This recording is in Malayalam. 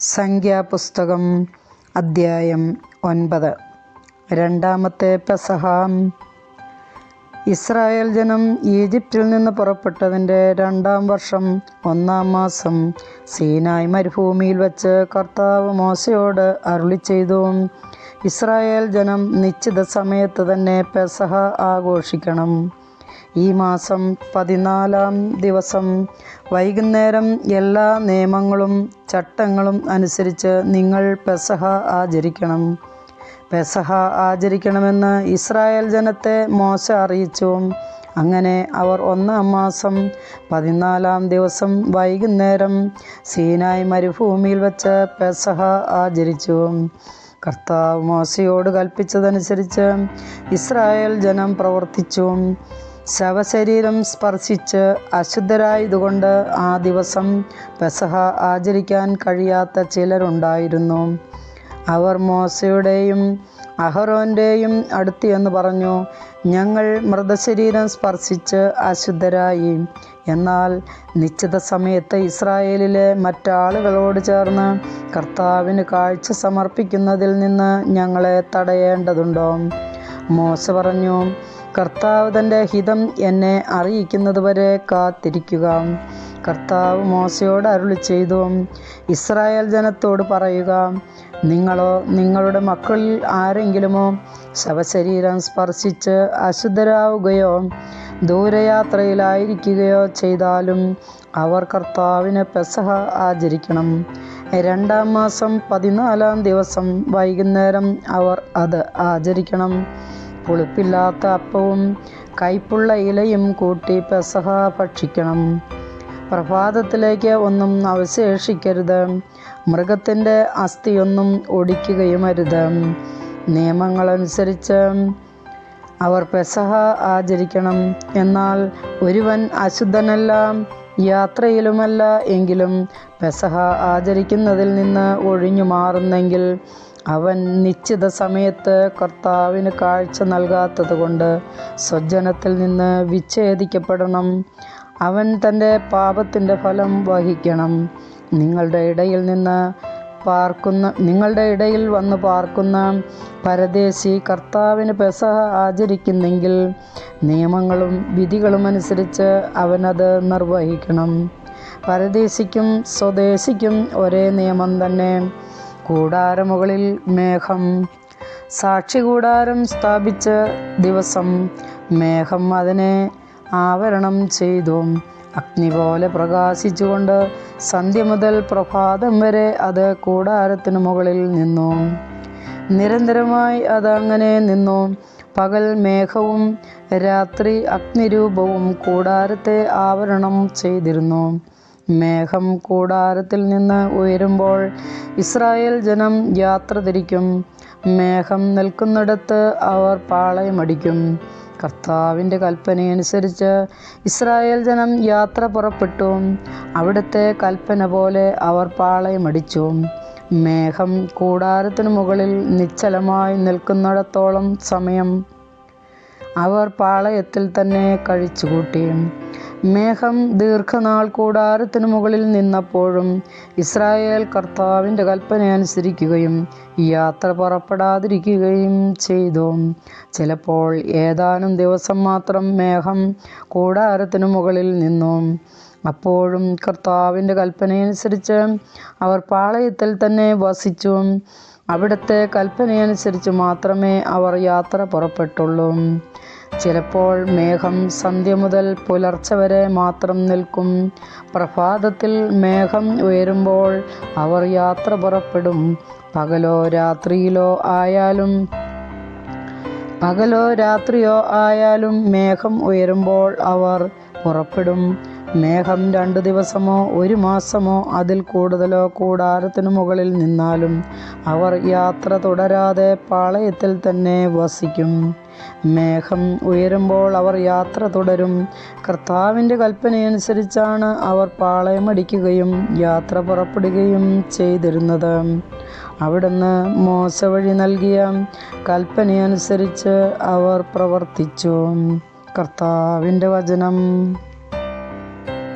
സംഖ്യാപുസ്തകം അദ്ധ്യായം ഒൻപത്. രണ്ടാമത്തെ പെസഹാം. ഇസ്രായേൽ ജനം ഈജിപ്തിൽ നിന്ന് പുറപ്പെട്ടതിന്റെ രണ്ടാം വർഷം ഒന്നാം മാസം സീനായ് മരുഭൂമിയിൽ വച്ച് കർത്താവ് മോശയോട് അരുളി ചെയ്തു ഇസ്രായേൽ ജനം നിശ്ചിത സമയത്ത് തന്നെ പെസഹ ആഘോഷിക്കണം. ഈ മാസം പതിനാലാം ദിവസം വൈകുന്നേരം എല്ലാ നിയമങ്ങളും ചട്ടങ്ങളും അനുസരിച്ച് നിങ്ങൾ പെസഹ ആചരിക്കണം. പെസഹ ആചരിക്കണമെന്ന് ഇസ്രായേൽ ജനത്തെ മോശ അറിയിച്ചു. അങ്ങനെ അവർ ഒന്നാം മാസം പതിനാലാം ദിവസം വൈകുന്നേരം സീനായ് മരുഭൂമിയിൽ വച്ച് പെസഹ ആചരിച്ചു. കർത്താവ് മോശയോട് കൽപ്പിച്ചതനുസരിച്ച് ഇസ്രായേൽ ജനം പ്രവർത്തിച്ചു. ശവശരീരം സ്പർശിച്ച് അശുദ്ധരായതുകൊണ്ട് ആ ദിവസം പെസഹ ആചരിക്കാൻ കഴിയാത്ത ചിലരുണ്ടായിരുന്നു. അവർ മോശയുടെയും അഹറോന്റെയും അടുത്ത് എന്ന് പറഞ്ഞു ഞങ്ങൾ മൃതശരീരം സ്പർശിച്ച് അശുദ്ധരായി. എന്നാൽ നിശ്ചിത സമയത്ത് ഇസ്രായേലിലെ മറ്റാളുകളോട് ചേർന്ന് കർത്താവിന് കാഴ്ച സമർപ്പിക്കുന്നതിൽ നിന്ന് ഞങ്ങളെ തടയേണ്ടതുണ്ടോ? മോശ പറഞ്ഞു കർത്താവ് തന്റെ ഹിതം എന്നെ അറിയിക്കുന്നതുവരെ കാത്തിരിക്കുക. കർത്താവ് മോശയോട് അരുളി ചെയ്തു. ഇസ്രായേൽ ജനത്തോട് പറയുക നിങ്ങളോ നിങ്ങളുടെ മക്കളിൽ ആരെങ്കിലുമോ ശവശരീരം സ്പർശിച്ച് അശുദ്ധരാവുകയോ ദൂരയാത്രയിലായിരിക്കുകയോ ചെയ്താലും അവർ കർത്താവിന് പെസഹ ആചരിക്കണം. രണ്ടാം മാസം പതിനാലാം ദിവസം വൈകുന്നേരം അവർ അത് ആചരിക്കണം. പുളിപ്പില്ലാത്ത അപ്പവും കയ്പുള്ള ഇലയും കൂട്ടി പെസഹ ഭക്ഷിക്കണം. പ്രഭാതത്തിലേക്ക് ഒന്നും അവശേഷിക്കരുത്. മൃഗത്തിന്റെ അസ്ഥിയൊന്നും ഒടിക്കുകയുമരുത്. നിയമങ്ങളനുസരിച്ച് അവർ പെസഹ ആചരിക്കണം. എന്നാൽ ഒരുവൻ അശുദ്ധനല്ല യാത്രയിലുമല്ല എങ്കിലും പെസഹ ആചരിക്കുന്നതിൽ നിന്ന് ഒഴിഞ്ഞു മാറുന്നെങ്കിൽ അവൻ നിശ്ചിത സമയത്ത് കർത്താവിന് കാഴ്ച നൽകാത്തത് കൊണ്ട് സ്വജനത്തിൽ നിന്ന് വിച്ഛേദിക്കപ്പെടണം. അവൻ തന്റെ പാപത്തിന്റെ ഫലം വഹിക്കണം. നിങ്ങളുടെ ഇടയിൽ നിന്ന് പാർക്കുന്ന നിങ്ങളുടെ ഇടയിൽ വന്ന് പാർക്കുന്ന പരദേശി കർത്താവിന് പെസഹ ആചരിക്കുന്നെങ്കിൽ നിയമങ്ങളും വിധികളും അനുസരിച്ച് അവനത് നിർവഹിക്കണം. പരദേശിക്കും സ്വദേശിക്കും ഒരേ നിയമം തന്നെ. കൂടാരമുകളിൽ മേഘം. സാക്ഷി കൂടാരം സ്ഥാപിച്ച ദിവസം മേഘം അതിനെ ആവരണം ചെയ്തു. അഗ്നി പോലെ പ്രകാശിച്ചുകൊണ്ട് സന്ധ്യ മുതൽ പ്രഭാതം വരെ അത് കൂടാരത്തിനു മുകളിൽ നിന്നു. നിരന്തരമായി അതങ്ങനെ നിന്നു. പകൽ മേഘവും രാത്രി അഗ്നിരൂപവും കൂടാരത്തെ ആവരണം ചെയ്തിരുന്നു. മേഘം കൂടാരത്തിൽ നിന്ന് ഉയരുമ്പോൾ ഇസ്രായേൽ ജനം യാത്ര തിരിക്കും. മേഘം നിൽക്കുന്നിടത്ത് അവർ പാളയമടിക്കും കർത്താവിന്റെ കൽപ്പനയനുസരിച്ച് ഇസ്രായേൽ ജനം യാത്ര പുറപ്പെട്ടു. അവിടുത്തെ കൽപ്പന പോലെ അവർ പാളയമടിച്ചു മേഘം കൂടാരത്തിനു മുകളിൽ നിശ്ചലമായി നിൽക്കുന്നിടത്തോളം സമയം അവർ പാളയത്തിൽ തന്നെ കഴിച്ചുകൂട്ടി. മേഘം ദീർഘനാൾ കൂടാരത്തിനു മുകളിൽ നിന്നപ്പോഴും ഇസ്രായേൽ കർത്താവിന്റെ കൽപ്പന അനുസരിക്കുകയും യാത്ര പുറപ്പെടാതിരിക്കുകയും ചെയ്തു. ചിലപ്പോൾ ഏതാനും ദിവസം മാത്രം മേഘം കൂടാരത്തിനു മുകളിൽ നിന്നു. അപ്പോഴും കർത്താവിന്റെ കൽപ്പനയനുസരിച്ച് അവർ പാളയത്തിൽ തന്നെ വസിച്ചു. അവിടുത്തെ കൽപ്പനയനുസരിച്ച് മാത്രമേ അവർ യാത്ര പുറപ്പെട്ടുള്ളൂ. ചിലപ്പോൾ മേഘം സന്ധ്യ മുതൽ പുലർച്ചെ വരെ മാത്രം നിൽക്കും. പ്രഭാതത്തിൽ മേഘം ഉയരുമ്പോൾ അവർ യാത്ര പുറപ്പെടും. പകലോ രാത്രിയിലോ ആയാലും പകലോ രാത്രിയോ ആയാലും മേഘം ഉയരുമ്പോൾ അവർ പുറപ്പെടും. മേഘം രണ്ടു ദിവസമോ ഒരു മാസമോ അതിൽ കൂടുതലോ കൂടാരത്തിനു മുകളിൽ നിന്നാലും അവർ യാത്ര തുടരാതെ പാളയത്തിൽ തന്നെ വസിക്കും. മേഘം ഉയരുമ്പോൾ അവർ യാത്ര തുടരും. കർത്താവിന്റെ കൽപ്പനയനുസരിച്ചാണ് അവർ പാളയമടിക്കുകയും യാത്ര പുറപ്പെടുകയും ചെയ്തിരുന്നത്. അവിടുന്ന് മോശ വഴി നൽകിയ കൽപ്പനയനുസരിച്ച് അവർ പ്രവർത്തിച്ചു. കർത്താവിന്റെ വചനം.